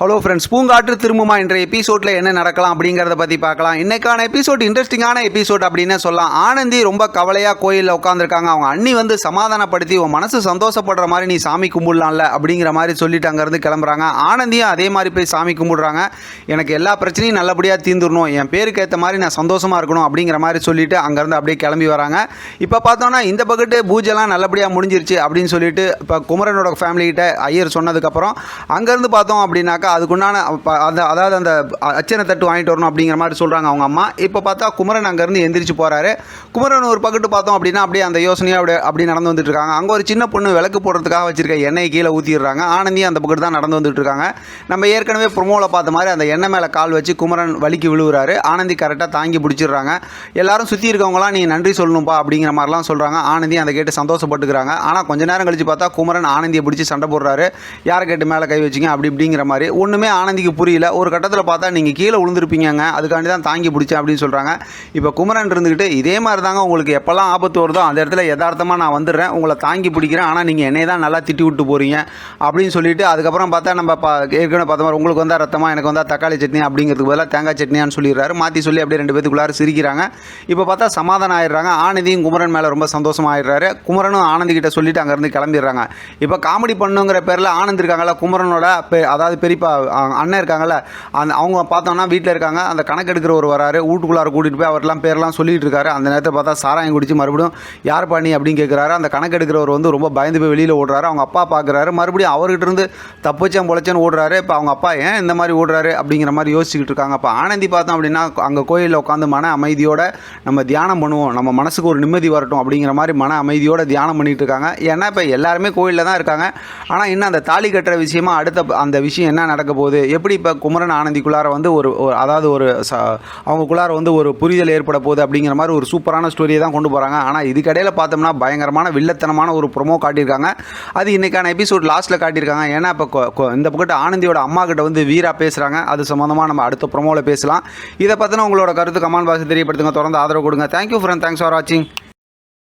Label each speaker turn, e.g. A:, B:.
A: Hello friends பூங்காற்று திரும்புமா? என்ற எபிசோடில் என்ன நடக்கலாம் அப்படிங்கிறத பற்றி பார்க்கலாம். இன்னைக்கான எபிசோட் இன்ட்ரெஸ்டிங்கான எபிசோட் அப்படின்னு சொல்லலாம். ஆனந்தி ரொம்ப கவலையாக கோயிலில் உட்காந்துருக்காங்க அவங்க அண்ணி வந்து சமாதானப்படுத்தி உன் மனசு சந்தோஷப்படுற மாதிரி நீ சாமி கும்பிடலாம்ல அப்படிங்கிற மாதிரி சொல்லிட்டு அங்கேருந்து கிளம்புறாங்க. ஆனந்தியும் அதே மாதிரி போய் சாமி கும்பிடுறாங்க. எனக்கு எல்லா பிரச்சனையும் நல்லபடியாக தீர்ந்துடணும் என் பேருக்கு ஏற்ற மாதிரி நான் சந்தோஷமாக இருக்கணும் அப்படிங்கிற மாதிரி சொல்லிட்டு அங்கேருந்து அப்படியே கிளம்பி வராங்க. இப்போ பார்த்தோன்னா இந்த பக்கத்து பூஜைலாம் நல்லபடியாக முடிஞ்சிருச்சு அப்படின்னு சொல்லிட்டு இப்போ குமரனோட ஃபேமிலிகிட்ட ஐயர் சொன்னதுக்கப்புறம் அங்கேருந்து பார்த்தோம் அப்படின்னாக்கா அதுக்குண்டான அதை அந்த அதாவது அந்த அச்சனை தட்டு வாங்கிட்டு வரணும் அப்படிங்கிற மாதிரி சொல்கிறாங்க அவங்க அம்மா. இப்போ பார்த்தா குமரன் அங்கேருந்து எந்திரிச்சு போகிறாரு குமரன் ஒரு பக்கத்து பார்த்தோம் அப்படின்னா அப்படியே அந்த யோசனையாக அப்படியே அப்படி நடந்து வந்துட்டு இருக்காங்க. அங்கே ஒரு சின்ன பொண்ணு விளக்கு போடுறதுக்காக வச்சிருக்க எண்ணெய் கீழே ஊற்றிடுறாங்க ஆனந்தி அந்த பக்கத்து தான் நடந்து வந்துட்டு இருக்காங்க. நம்ம ஏற்கனவே ப்ரொமோவில் பார்த்த மாதிரி அந்த எண்ணெய் மேலே கால் வச்சு குமரன் வலிக்கு விழுவுறாரு. ஆனந்தி கரெக்டாக தாங்கி பிடிச்சிடுறாங்க. எல்லாரும் சுற்றி இருக்கவங்களாம் நீ நன்றி சொல்லணும்ப்பா அப்படிங்கிற மாதிரிலாம் சொல்கிறாங்க ஆனந்தி அதை கேட்டு சந்தோஷப்பட்டுக்கிறாங்க. ஆனால் கொஞ்ச நேரம் கழிச்சு பார்த்தா குமரன் ஆனந்தியை பிடிச்சி சண்டை போடுறாரு. யாரை கேட்டு மேலே கை வச்சிங்க? அப்படி இப்படிங்கிற மாதிரி ஒன்றுமே ஆனந்திக்கு புரியல. ஒரு கட்டத்தில் பார்த்தா நீங்கள் கீழே விழுந்திருப்பீங்கங்க. அதுக்காண்டி தான் தாங்கி பிடிச்சேன் அப்படின்னு சொல்கிறாங்க இப்போ குமரன் இருந்துக்கிட்டு இதே மாதிரி தாங்க உங்களுக்கு எப்போல்லாம் ஆபத்து வருதோ அந்த இடத்துல யதார்த்தமாக நான் வந்துடுறேன். உங்களை தாங்கி பிடிக்கிறேன். ஆனால் நீங்கள் என்னை தான் நல்லா திட்டி விட்டு போகிறீங்க அப்படின்னு சொல்லிட்டு அதுக்கப்புறம் பார்த்தா நம்ம பா ஏற்கனவே பார்த்த மாதிரி உங்களுக்கு வந்தால் ரத்தமாக எனக்கு வந்தால் தக்காளி சட்னி அப்படிங்கிறதுக்கு பதிலாக தேங்காய் சட்னியான்னு சொல்லிடுறாரு. மாற்றி சொல்லி அப்படியே ரெண்டு பேத்துக்குள்ளார சிரிக்கிறாங்க. இப்போ பார்த்தா சமாதானம் ஆயிடுறாங்க. ஆனந்தியும் குமரன் மேலே ரொம்ப சந்தோஷமாக ஆயிடுறாரு. குமரனும் ஆனந்தி கிட்ட சொல்லிட்டு அங்கேருந்து கிளம்பிடுறாங்க. இப்போ காமெடி பண்ணுங்கிற பேரில் ஆனந்த் இருக்காங்களா குமரனோட அதாவது பெரிய கண்டிப்பாக அண்ணன் இருக்காங்கல்ல அந்த அவங்க பார்த்தோம்னா வீட்டில் இருக்காங்க அந்த கணக்கு எடுக்கிறவர் வராரு வீட்டுக்குள்ளார கூட்டிகிட்டு போய் அவர்லாம் பேர்லாம் சொல்லிட்டு இருக்காரு. அந்த நேரத்தில் பார்த்தா சாராயம் குடிச்சு மறுபடியும் யார் பண்ணி அப்படின்னு கேட்குறாரு அந்த கணக்கு எடுக்கிறவர் வந்து ரொம்ப பயந்து போய் வெளியில் ஓடுறாரு. அவங்க அப்பா பார்க்குறாரு மறுபடியும் அவர்கிட்ட இருந்து தப்புச்சேன் பொழைச்சேன்னு ஓடுறாரு. இப்போ அவங்க அப்பா ஏன் இந்த மாதிரி ஓடுறாரு அப்படிங்கிற மாதிரி யோசிச்சுக்கிட்டு இருக்காங்க. அப்போ ஆனந்தி பார்த்தோம் அப்படின்னா அங்கே கோயிலில் உட்காந்து மன அமைதியோட நம்ம தியானம் பண்ணுவோம். நம்ம மனசுக்கு ஒரு நிம்மதி வரட்டும் அப்படிங்கிற மாதிரி மன அமைதியோட தியானம் பண்ணிட்டு இருக்காங்க. ஏன்னா இப்போ எல்லாருமே கோயிலில் தான் இருக்காங்க. ஆனால் இன்னும் அந்த தாலி கட்டுற விஷயமா அடுத்த அந்த விஷயம் என்ன நடக்க போகுது எப்படி இப்போ குமரன் ஆனந்திக்குள்ளார வந்து ஒரு ஒரு- அதாவது ஒரு ச அவங்களுக்குள்ளார வந்து ஒரு புரிதல் ஏற்பட போகுது அப்படிங்கிற மாதிரி ஒரு சூப்பரான ஸ்டோரியை தான் கொண்டு போகிறாங்க ஆனால் இதுக்கடையில் பார்த்தோம்னா பயங்கரமான வில்லத்தனமான ஒரு ப்ரொமோ காட்டியிருக்காங்க. அது இன்னைக்கான எபிசோட் லாஸ்ட்டில் காட்டியிருக்காங்க. ஏன்னா இப்போ இந்த பக்கத்து ஆனந்தியோட அம்மா கிட்ட வந்து வீரா பேசுகிறாங்க அது சம்மந்தமாக நம்ம அடுத்த ப்ரொமோவில் பேசலாம். இதை பற்றின உங்களோட கருத்து கமெண்ட் பாக்ஸ் தெரியப்படுத்துங்க. தொடர்ந்து ஆதரவு கொடுங்க. தேங்க்யூ ஃப்ரெண்ட் தேங்க்ஸ் ஃபார் வாட்சிங்